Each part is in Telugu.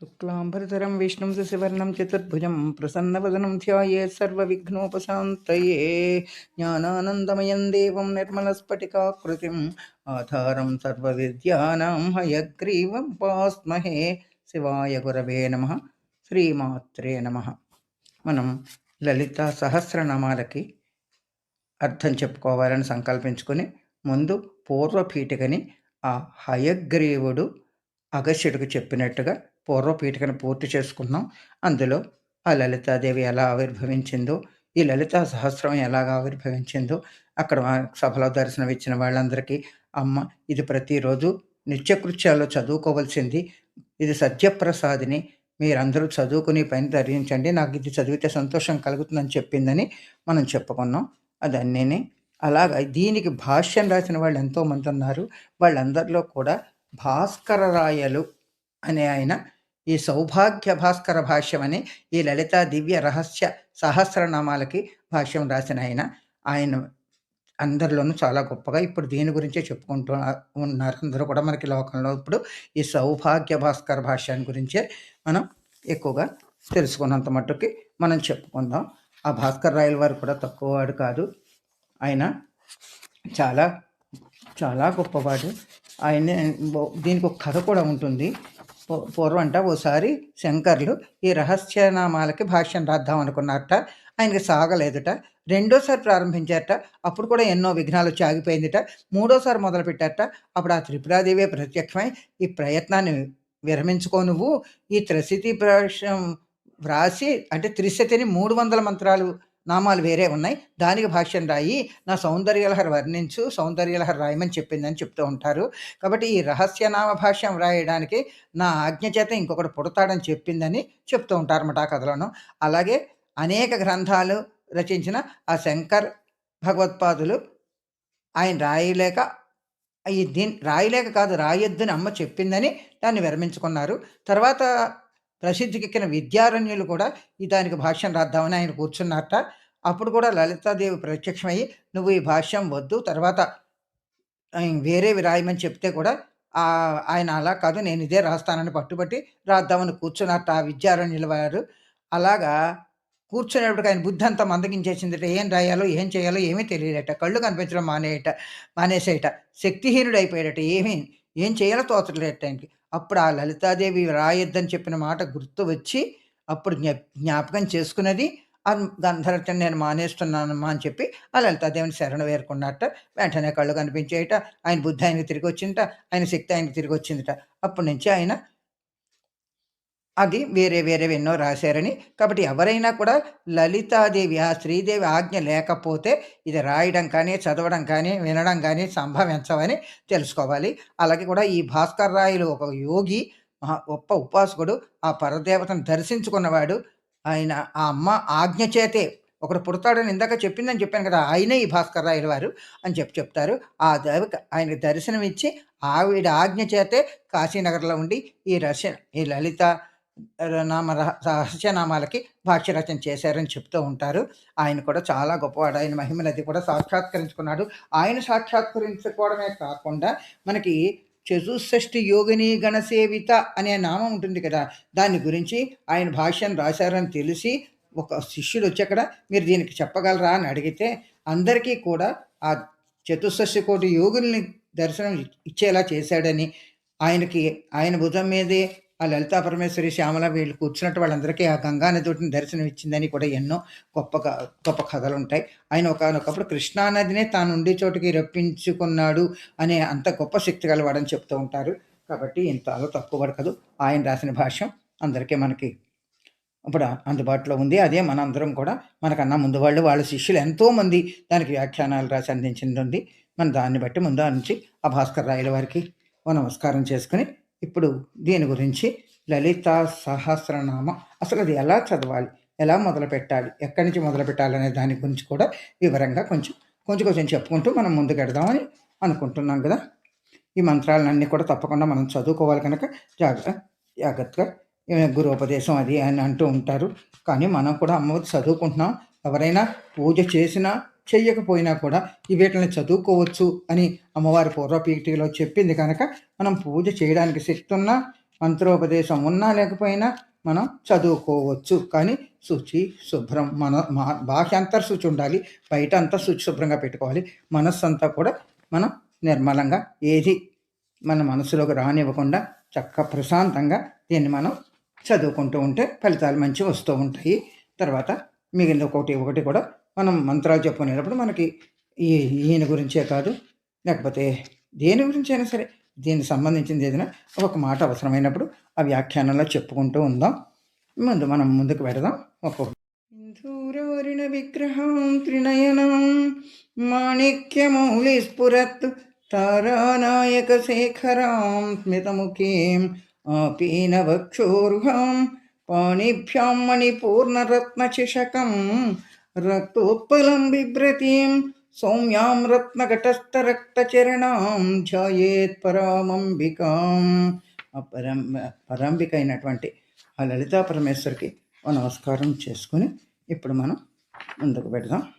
శుక్లాంబరధరం విష్ణుం శశివర్ణం చతుర్భుజం ప్రసన్నవదనం ధ్యాయేత్ సర్వవిఘ్నోపశాంతయే. జ్ఞానానందమయం దేవం నిర్మలస్ఫటికాకృతిం ఆధారం సర్వవిద్యానాం హయగ్రీవం పాస్మహే శివాయ గురవే నమ. శ్రీమాత్రే నమ. మనం లలిత సహస్రనామాలకి అర్థం చెప్పుకోవాలని సంకల్పించుకొని ముందు పూర్వపీఠికని ఆ హయగ్రీవుడు అగస్యుడికి చెప్పినట్టుగా పూర్వపీఠికను పూర్తి చేసుకున్నాం. అందులో ఆ లలితాదేవి ఎలా ఆవిర్భవించిందో ఈ లలితా సహస్రం ఎలాగ ఆవిర్భవించిందో అక్కడ సభలో దర్శనం ఇచ్చిన వాళ్ళందరికీ అమ్మ ఇది ప్రతిరోజు నిత్యకృత్యాల్లో చదువుకోవాల్సింది. ఇది సత్యప్రసాదిని మీరందరూ చదువుకుని పని ధరించండి. నాకు ఇది చదివితే సంతోషం కలుగుతుందని చెప్పిందని మనం చెప్పుకున్నాం. అదన్నీ అలాగ దీనికి భాష్యం రాసిన వాళ్ళు ఎంతోమంది ఉన్నారు. వాళ్ళందరిలో కూడా భాస్కర రాయలు అనే ఆయన ఈ సౌభాగ్య భాస్కర భాష్యం అని ఈ లలిత దివ్య రహస్య సహస్రనామాలకి భాష్యం రాసిన ఆయన. ఆయన అందరిలోనూ చాలా గొప్పగా ఇప్పుడు దీని గురించే చెప్పుకుంటూ ఉన్నారు. అందరూ కూడా మనకి లోకంలో ఇప్పుడు ఈ సౌభాగ్య భాస్కర భాష్యాన్ని గురించే మనం ఎక్కువగా తెలుసుకున్నంత మట్టుకి మనం చెప్పుకుందాం. ఆ భాస్కర్ రాయల వారు కూడా తక్కువ వాడు కాదు. ఆయన చాలా చాలా గొప్పవాడు. ఆయన దీనికి ఒక కథ కూడా ఉంటుంది. పూ- పూర్వం అంట ఓసారి శంకర్లు ఈ రహస్యనామాలకి భాష్యం రాద్దాం అనుకున్నారట. ఆయనకి సాగలేదుట. రెండోసారి ప్రారంభించారట. అప్పుడు కూడా ఎన్నో విఘ్నాలు వచ్చి ఆగిపోయిందిట మూడోసారి మొదలు పెట్టారట అప్పుడు ఆ త్రిపురాదేవే ప్రత్యక్షమై ఈ ప్రయత్నాన్ని విరమించుకో నువ్వు. ఈ త్రిశతి భాష్యం వ్రాసి అంటే త్రిశతిని మూడు వందల మంత్రాలు నామాలు వేరే ఉన్నాయి. దానికి భాష్యం రాయి నా సౌందర్యలహరి వర్ణించు సౌందర్యలహర్ రాయమని చెప్పిందని చెప్తూ ఉంటారు. కాబట్టి ఈ రహస్యనామ భాష్యం రాయడానికి నా ఆజ్ఞ చేత ఇంకొకటి పుడతాడని చెప్పిందని చెప్తూ ఉంటారు అన్నమాట ఆ కథలను. అలాగే అనేక గ్రంథాలు రచించిన ఆ శంకర్ భగవత్పాదులు ఆయన రాయలేక ఈ దీని రాయలేక కాదు రాయొద్దని అమ్మ చెప్పిందని దాన్ని విరమించుకున్నారు. తర్వాత ప్రసిద్ధికెక్కిన విద్యారణ్యులు కూడా ఈ దానికి భాష్యం రాద్దామని ఆయన కూర్చున్నారట. అప్పుడు కూడా లలితాదేవి ప్రత్యక్షమయ్యి నువ్వు ఈ భాష్యం వద్దు తర్వాత వేరేవి రాయమని చెప్తే కూడా ఆయన అలా కాదు నేను ఇదే రాస్తానని పట్టుబట్టి రాద్దామని కూర్చున్నట్టు ఆ విద్యారణ్యుల వారు అలాగా కూర్చునేటప్పుడు ఆయన బుద్ధి అంతా మందగించేసిందట. ఏం రాయాలో ఏం చేయాలో ఏమీ తెలియలేట. కళ్ళు కనిపించడం మానేయట మానేసేయట శక్తిహీనుడు అయిపోయాడట ఏమీ ఏం చేయాలో తోచలేట ఆయనకి. అప్పుడు ఆ లలితాదేవి రాయొద్దని చెప్పిన మాట గుర్తు వచ్చి అప్పుడు జ్ఞా జ్ఞాపకం చేసుకున్నది దాని గంధరచన నేను మానేస్తున్నానమ్మా అని చెప్పి ఆ లలితాదేవిని శరణ వేరుకున్నట్ట వెంటనే కళ్ళు కనిపించేయట ఆయన బుద్ధి ఆయనకి తిరిగి వచ్చిందట ఆయన శక్తి ఆయనకి తిరిగి వచ్చిందట. అప్పటి నుంచి ఆయన అది వేరే వేరే ఎన్నో రాశారని. కాబట్టి ఎవరైనా కూడా లలితాదేవి ఆ శ్రీదేవి ఆజ్ఞ లేకపోతే ఇది రాయడం కానీ చదవడం కానీ వినడం కానీ సంభవించవని తెలుసుకోవాలి. అలాగే కూడా ఈ భాస్కర్ రాయలు ఒక యోగి మహా గొప్ప ఉపాసకుడు ఆ పరదేవతను దర్శించుకున్నవాడు ఆయన ఆ అమ్మ ఆజ్ఞ చేతే ఒకడు పుడతాడని ఇందాక చెప్పిందని చెప్పాను కదా ఆయనే ఈ భాస్కర్ రాయల వారు అని చెప్పి చెప్తారు. ఆ దేవక ఆయనకు దర్శనం ఇచ్చి ఆవిడ ఆజ్ఞ చేతే కాశీనగర్లో ఉండి ఈ రహస్య ఈ లలిత నామ రహ రహస్యనామాలకి భాష్య రచన చేశారని చెప్తూ ఉంటారు. ఆయన కూడా చాలా గొప్పవాడు. ఆయన మహిమనది కూడా సాక్షాత్కరించుకున్నాడు. ఆయన సాక్షాత్కరించుకోవడమే కాకుండా మనకి చతుషష్ఠి యోగిని గణసేవిత అనే నామం ఉంటుంది కదా దాని గురించి ఆయన భాష్యం రాశారని తెలిసి ఒక శిష్యుడు వచ్చి అక్కడ మీరు దీనికి చెప్పగలరా అని అడిగితే అందరికీ కూడా ఆ చతుషష్ఠి కోటి యోగుల్ని దర్శనం ఇచ్చేలా చేశాడని ఆయనకి ఆయన భుజం మీదే ఆ లలితా పరమేశ్వరి శ్యామల వీళ్ళు కూర్చున్నట్టు వాళ్ళందరికీ ఆ గంగానదిని దర్శనం ఇచ్చిందని కూడా ఎన్నో గొప్ప క- గొప్ప కథలు ఉంటాయి ఆయన ఒకనొకప్పుడు కృష్ణానదినే తాను ఉండే చోటుకి రప్పించుకున్నాడు అనే అంత గొప్ప శక్తి గలవాడని చెప్తూ ఉంటారు. కాబట్టి ఇంత తక్కువ పడకదు. ఆయన రాసిన భాష్యం అందరికీ మనకి ఇప్పుడు అందుబాటులో ఉంది. అదే మనందరం కూడా మనకన్నా ముందు వాళ్ళు వాళ్ళ శిష్యులు ఎంతోమంది దానికి వ్యాఖ్యానాలు రాసి అందించింది ఉంది. మన దాన్ని బట్టి ముందు నుంచి ఆ భాస్కర్ రాయల వారికి నమస్కారం చేసుకుని ఇప్పుడు దీని గురించి లలిత సహస్రనామ. అసలు అది ఎలా చదవాలి? ఎలా మొదలు పెట్టాలి ఎక్కడి నుంచి మొదలు పెట్టాలనే దాని గురించి కూడా వివరంగా కొంచెం కొంచెం కొంచెం చెప్పుకుంటూ మనం ముందుకెడదామని అనుకుంటున్నాం కదా. ఈ మంత్రాలన్నీ కూడా తప్పకుండా మనం చదువుకోవాలి కనుక జాగ్రత్త జాగ్రత్తగా ఏ, గురోపదేశం అది అని అంటూ ఉంటారు. కానీ మనం కూడా అమ్మవారి చదువుకుంటున్నాం. ఎవరైనా పూజ చేసినా చెయ్యకపోయినా కూడా ఈ వీటిని చదువుకోవచ్చు అని అమ్మవారి పూర్వపీఠిలో చెప్పింది కనుక మనం పూజ చేయడానికి శక్తి ఉన్నా మంత్రోపదేశం ఉన్నా లేకపోయినా మనం చదువుకోవచ్చు. కానీ శుచి శుభ్రం మన మా బాహ్యంతర్ శుచి ఉండాలి బయట అంతా శుచి శుభ్రంగా పెట్టుకోవాలి. మనస్సు అంతా కూడా మనం నిర్మలంగా ఏది మన మనసులోకి రానివ్వకుండా చక్క ప్రశాంతంగా దీన్ని మనం చదువుకుంటూ ఉంటే ఫలితాలు మంచి వస్తూ ఉంటాయి. తర్వాత మిగిలిన ఒకటి ఒకటి కూడా మనం మంత్రాలు చెప్పుకునేటప్పుడు మనకి ఈ ఈయన గురించే కాదు లేకపోతే దేని గురించి అయినా సరే దీనికి సంబంధించింది ఏదైనా ఒక మాట అవసరమైనప్పుడు ఆ వ్యాఖ్యానంలో చెప్పుకుంటూ ఉందాం. ముందు మనం ముందుకు పెడదాం ఒక్కొక్క సింధూరోరిణ విగ్రహం త్రినయనం మాణిక్యమౌళి స్ఫురత్ తారానాయక శేఖరాం స్మితముఖీం ఆపీనవక్షోరుహాం పాణిభ్యాం మణిపూర్ణరత్నచిషకం రక్తోత్పలం బిభ్రతీం సౌమ్యాం రత్నఘటస్థరక్తచరణాం ధ్యాయేత్ పరామంబికాం ఆ పరం పరాంబిక అయినటువంటి ఆ లలితా పరమేశ్వరికి నమస్కారం చేసుకుని ఇప్పుడు మనం ముందుకు పెడదాం.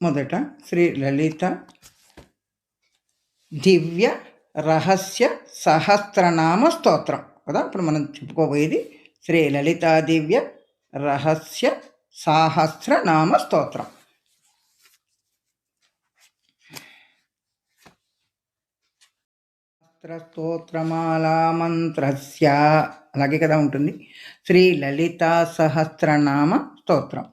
మొదట శ్రీ లలిత దివ్య రహస్య సహస్రనామ స్తోత్రం. కదా ఇప్పుడు మనం చెప్పుకోబోయేది శ్రీ లలితాదివ్య రహస్య సహస్రనామ స్తోత్రం. స్తోత్రమాలామంత్రస్య అలాగే కదా ఉంటుంది. శ్రీ లలితా సహస్రనామ స్తోత్రం.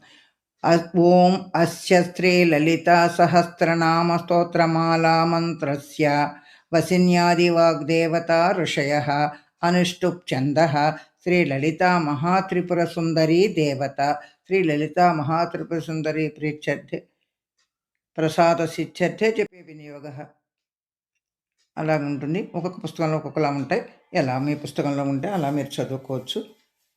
ఓం అస్య శ్రీ లలితా సహస్రనామ స్తోత్రమాలామంత్రస్య. మంత్రస్య వసిన్యాదివాగ్దేవతా ఋషయ అనుష్టుప్ ఛంద శ్రీ లలితా మహాత్రిపుర సుందరీ దేవత శ్రీ లలితా మహాత్రిపుర సుందరీ ప్రీత్యర్థే ప్రసాద సిద్ధ్యర్థే చెప్పే వినియోగ. అలాగ ఉంటుంది. ఒక్కొక్క పుస్తకంలో ఒక్కొక్కలా ఉంటాయి. ఎలా మీ పుస్తకంలో ఉంటే అలా మీరు చదువుకోవచ్చు.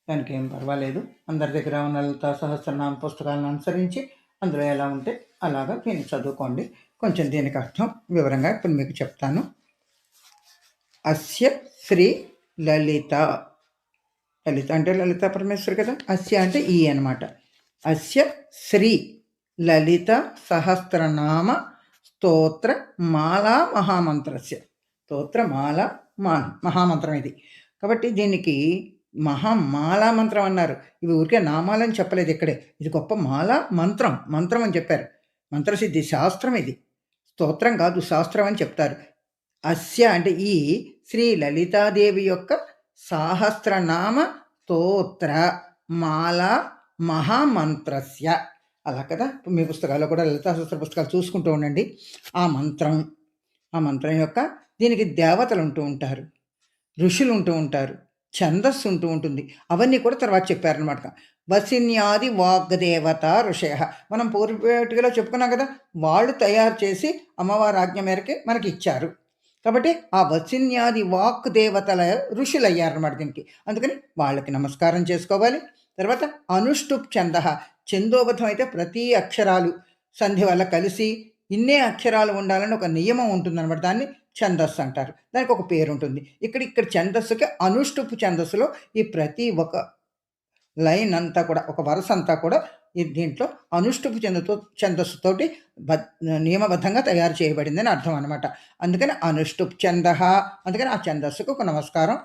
దానికి ఏం పర్వాలేదు. అందరి దగ్గర ఉన్న లలిత సహస్రనామ పుస్తకాలను అనుసరించి అందులో ఎలా ఉంటే అలాగా దీన్ని చదువుకోండి. కొంచెం దీనికి అర్థం వివరంగా ఇప్పుడు మీకు చెప్తాను. అస్య శ్రీ లలిత. లలిత అంటే లలిత పరమేశ్వరి కదా? అస్య అంటే ఈ అన్నమాట. అస్య శ్రీ లలిత సహస్రనామ స్తోత్ర మాలా మహామంత్రస్య. స్తోత్రమాల మా మహామంత్రం ఇది. కాబట్టి దీనికి మహామాలా మంత్రం అన్నారు. ఇవి ఊరికే నామాలని చెప్పలేదు ఇక్కడే. ఇది గొప్ప మాల మంత్రం. మంత్రం అని చెప్పారు. మంత్రసిద్ధి శాస్త్రం ఇది. స్తోత్రం కాదు శాస్త్రం అని చెప్తారు. అస్య అంటే ఈ శ్రీ లలితాదేవి యొక్క సహస్రనామ స్తోత్ర మాల మహామంత్రస్య. అలా కదా? మీ పుస్తకాల్లో కూడా లలితా సహస్ర పుస్తకాలు చూసుకుంటూ ఉండండి. ఆ మంత్రం ఆ మంత్రం యొక్క దీనికి దేవతలు ఉంటూ ఉంటారు ఋషులు ఉంటూ ఉంటారు ఛందస్సు ఉంటూ ఉంటుంది. అవన్నీ కూడా తర్వాత చెప్పారనమాట వసిన్యాది వాగ్దేవత ఋషయ మనం పూర్వపేటికలో చెప్పుకున్నాం కదా వాళ్ళు తయారు చేసి అమ్మవారి ఆజ్ఞ మేరకే మనకి ఇచ్చారు. కాబట్టి ఆ వసిన్యాది వాక్ దేవతల ఋషులు అయ్యారన్నమాట దీనికి. అందుకని వాళ్ళకి నమస్కారం చేసుకోవాలి. తర్వాత అనుష్టుప్ ఛంద చందోబద్ధం అయితే ప్రతి అక్షరాలు సంధి వల్ల కలిసి ఇన్నే అక్షరాలు ఉండాలని ఒక నియమం ఉంటుందన్నమాట. దాన్ని ఛందస్సు అంటారు. దానికి ఒక పేరు ఉంటుంది. ఇక్కడ ఇక్కడ ఛందస్సుకి అనుష్టుపు ఛందస్సులో ఈ ప్రతి ఒక లైన్ అంతా కూడా ఒక వరుస అంతా కూడా దీంట్లో అనుష్టుపు ఛందతో ఛందస్సుతోటి బద్ నియమబద్ధంగా తయారు చేయబడిందని అర్థం అనమాట అందుకని అనుష్టుప్ ఛంద అందుకని ఆ ఛందస్సుకు ఒక నమస్కారం.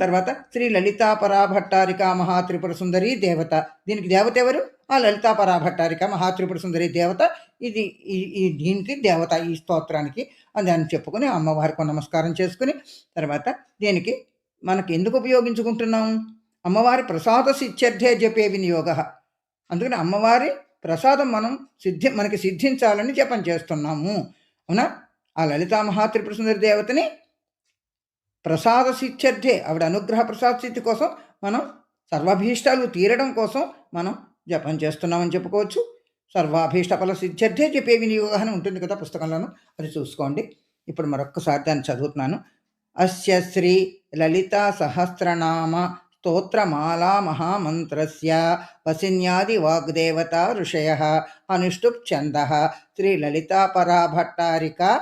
తర్వాత శ్రీ లలితా పరాభట్టారిక మహాత్రిపుర సుందరి దేవత. దీనికి దేవత ఎవరు? ఆ లలితా పరాభట్టారిక మహాత్రిపుర సుందరి దేవత. ఇది ఈ దీనికి దేవత ఈ స్తోత్రానికి. అని దాన్ని చెప్పుకొని అమ్మవారికి నమస్కారం చేసుకుని తర్వాత దీనికి మనకి ఎందుకు ఉపయోగించుకుంటున్నాం? అమ్మవారి ప్రసాద సిద్ధ్యర్థే జపే వినియోగ. అందుకని అమ్మవారి ప్రసాదం మనం సిద్ధి మనకి సిద్ధించాలని జపం చేస్తున్నాము. అవునా? ఆ లలితా మహాత్రిపుర సుందరి దేవతని ప్రసాద సిత్యర్థే ఆవిడ అనుగ్రహ ప్రసాద సిద్ధి కోసం మనం సర్వాభీష్టాలు తీరడం కోసం మనం జపం చేస్తున్నామని చెప్పుకోవచ్చు. సర్వాభీష్ట ఫల సిద్ధ్యర్థే చెప్పే వినియోగం అని ఉంటుంది కదా పుస్తకంలోను. అది చూసుకోండి. ఇప్పుడు మరొక్కసారి దాన్ని చదువుతున్నాను. అస్య శ్రీ లలితా సహస్రనామ స్తోత్రమాలా మహామంత్రస్య వసిన్యాది వాగ్దేవత ఋషయ అనుష్టుప్ ఛంద శ్రీ లలితా పరాభట్టారిక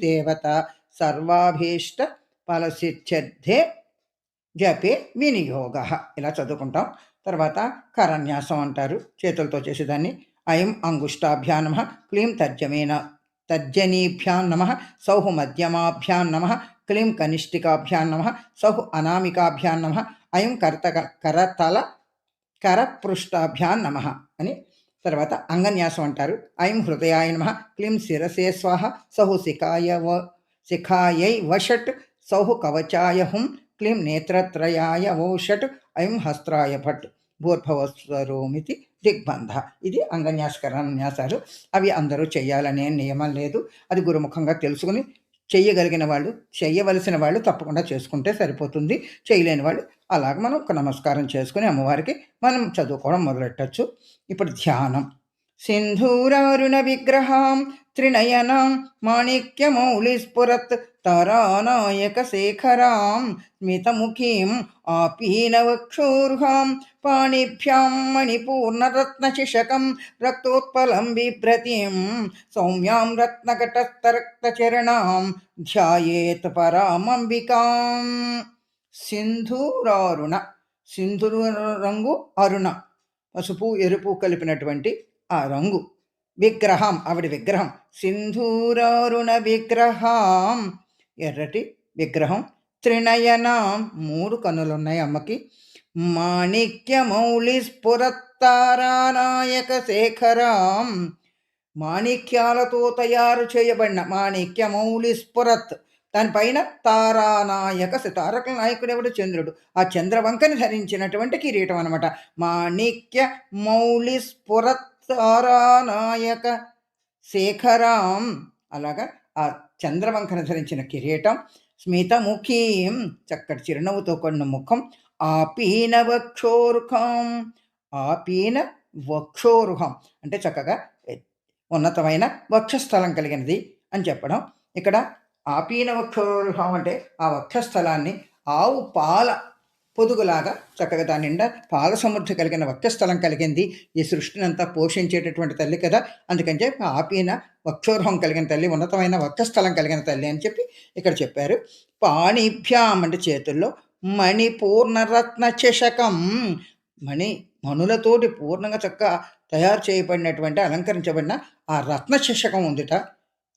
దేవత సర్వాభీష్ట ఫలసిద్ధ్యర్థే జపే వినియోగ ఇలా చదువుకుంటాం. తర్వాత కరన్యాసం అంటారు. చేతులతో చేసేదాన్ని. అయం అంగుష్టాభ్యానమ క్లీం తర్జమేన తర్జనీభ్యాం నమ సౌః మధ్యమాభ్యాం నమ క్లీం కనిష్ఠికాభ్యాం నమ సౌః అనామికాభ్యాం నమ అయం కర్తక కరతల కరపృష్టాభ్యాం నమ అని తర్వాత అంగన్యాసం అంటారు. అయం హృదయాయ నమ క్లీం శిరసే స్వాహ సౌ శిఖాయ వ శిఖాయై వషట్ సౌ కవచాయ హుం క్లీం నేత్రత్రయాయ ఓషట్ అయం హస్త్రాయ భట్. భూర్భవస్వరోమితి దిగ్బంధ. ఇది అంగన్యాసకరణ్యాసాలు అవి అందరూ చేయాలనే నియమం లేదు. అది గురుముఖంగా తెలుసుకుని చేయగలిగిన వాళ్ళు చేయవలసిన వాళ్ళు తప్పకుండా చేసుకుంటే సరిపోతుంది. చేయలేని వాళ్ళు అలాగ మనం ఒక నమస్కారం చేసుకుని అమ్మవారికి మనం చదువుకోవడం మొదలెట్టచ్చు. ఇప్పుడు ధ్యానం. సింధూరారుణ విగ్రహం త్రినయనం మాణిక్యమౌళిస్ఫురత్ तारानायकशेखरां स्मितमुखीम् आपीनवक्षोरुहां पाणिभ्यां मणिपूर्णरत्नशिशकं रक्तोत्पलं बिभ्रतीं सौम्यां रत्नकटस्थरक्तचरणां ధ్యాయేత్ పరామంబికాం సింధూరారుణ సింధూరు రంగు అరుణ పసుపు ఎరుపు కలిపినటువంటి ఆ రంగు విగ్రహం ఆవిడ విగ్రహం సింధూరారుణ విగ్రహం ఎర్రటి విగ్రహం. త్రినయన మూడు కనులున్నాయి అమ్మకి. మాణిక్య మౌళి స్ఫురత్తారానాయక శేఖరం మాణిక్యాలతో తయారు చేయబడిన మాణిక్య మౌళి స్ఫురత్ దానిపైన తారానాయక తారక నాయకుడు ఎవడు? చంద్రుడు. ఆ చంద్రవంకని ధరించినటువంటి కిరీటం అనమాట మాణిక్య మౌళి స్ఫురత్ తారానాయక శేఖరాం. అలాగా ఆ చంద్రవంకన ధరించిన కిరీటం స్మితముఖీం చక్కటి చిరునవ్వుతో కొన్న ముఖం ఆపీన వక్షోరుఖం ఆపీన వక్షోరుహం. అంటే చక్కగా ఉన్నతమైన వక్షస్థలం కలిగినది అని చెప్పడం. ఇక్కడ ఆపీన వక్షోరుహం అంటే ఆ వక్షస్థలాన్ని ఆవు పాల పొదుగులాగా చక్కగా దాని నిండా పాల సమృద్ధి కలిగిన వక్షస్థలం కలిగింది. ఈ సృష్టిని అంతా పోషించేటటువంటి తల్లి కదా. అందుకని చెప్పి ఆపీన వక్షోర్హం కలిగిన తల్లి ఉన్నతమైన వక్షస్థలం కలిగిన తల్లి అని చెప్పి ఇక్కడ చెప్పారు. పాణిభ్యాం అంటే చేతుల్లో మణిపూర్ణరత్న చషకం. మణి మణులతోటి పూర్ణంగా చక్క తయారు చేయబడినటువంటి అలంకరించబడిన ఆ రత్న చషకం ఉందిట.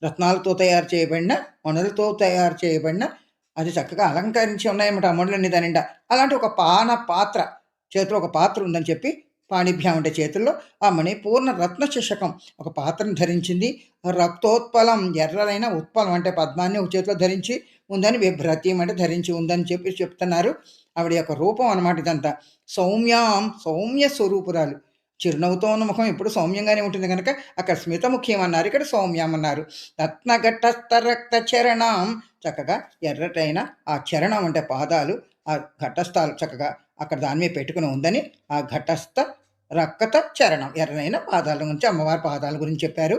రత్నాలతో తయారు చేయబడిన మణులతో తయారు చేయబడిన అది చక్కగా అలంకరించి ఉన్నాయన్నమాట అమ్మడులన్నీ దానిండా అలాంటి ఒక పాన పాత్ర చేతిలో ఒక పాత్ర ఉందని చెప్పి పాణిభ్యం అంటే చేతుల్లో ఆ మణి పూర్ణ రత్న ఒక పాత్రను ధరించింది. రక్తోత్పలం ఎర్రలైన ఉత్పలం అంటే పద్మాన్ని ఒక చేతిలో ధరించి ఉందని విభ్రతీయం అంటే ధరించి ఉందని చెప్పి చెప్తున్నారు. ఆవిడ యొక్క రూపం అనమాట ఇదంతా. సౌమ్యాం సౌమ్య స్వరూపురాలు. చిరునవ్వుతో ఉన్న ముఖం ఎప్పుడు సౌమ్యంగానే ఉంటుంది కనుక అక్కడ స్మితముఖ్యం అన్నారు ఇక్కడ సౌమ్యం అన్నారు రత్నఘటస్థ రక్త చరణం చక్కగా ఎర్రటైన ఆ చరణం అంటే పాదాలు ఆ ఘటస్థాలు చక్కగా అక్కడ దాని మీద పెట్టుకుని ఉందని ఆ ఘటస్థ రక్త చరణం ఎర్రనైన పాదాల గురించి అమ్మవారి పాదాల గురించి చెప్పారు.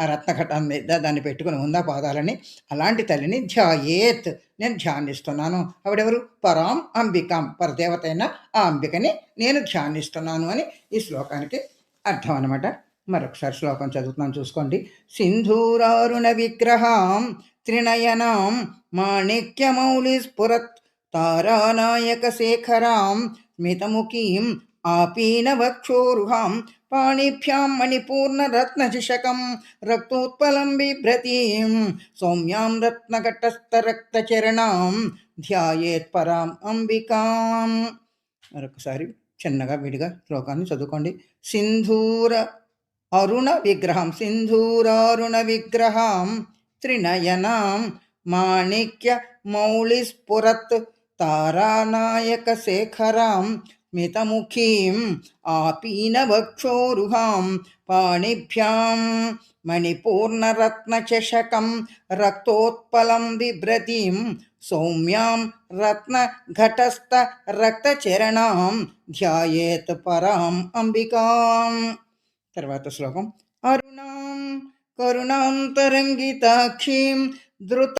ఆ రత్నఘటం మీద దాన్ని పెట్టుకుని ఉందా పాదాలని. అలాంటి తల్లిని ధ్యాయేత్ నేను ధ్యానిస్తున్నాను. ఆవిడెవరు? పరాం అంబికాం పరదేవత అయిన ఆ అంబికని నేను ధ్యానిస్తున్నాను అని ఈ శ్లోకానికి అర్థం అనమాట మరొకసారి శ్లోకం చదువుతున్నాను చూసుకోండి. సింధూరారుణ విగ్రహం త్రినయనం మాణిక్యమౌళి స్ఫురత్ తారానాయక శేఖరాం స్మితముఖీం ఆపీనవక్షోరుహాం పాణిభ్యాం మణిపూర్ణరత్నశిషకం రక్తోత్పలం బిభ్రతీం సౌమ్యాం రత్నఘటస్థరక్తచరణాం ధ్యాయేత్పరాం అంబికాం. మరొకసారి చిన్నగా విడిగా శ్లోకాన్ని చదువుకోండి. సింధూర అరుణ విగ్రహం సింధూరారుణ విగ్రహం త్రినయనాం మాణిక్య మౌళిస్ఫురత్ తారానాయక శేఖరాం स्मितमुखीम् आपीनवक्षोरुहां पाणिभ्यां मणिपूर्णरत्नचषकं रक्तोत्पलं बिभ्रतीं सौम्यां रत्नघटस्थरक्तचरणां ధ్యాయేత్ పరాం అంబికాం తర్వాత శ్లోకం అరుణాం కరుణాం తరంగితాక్షీం ధృత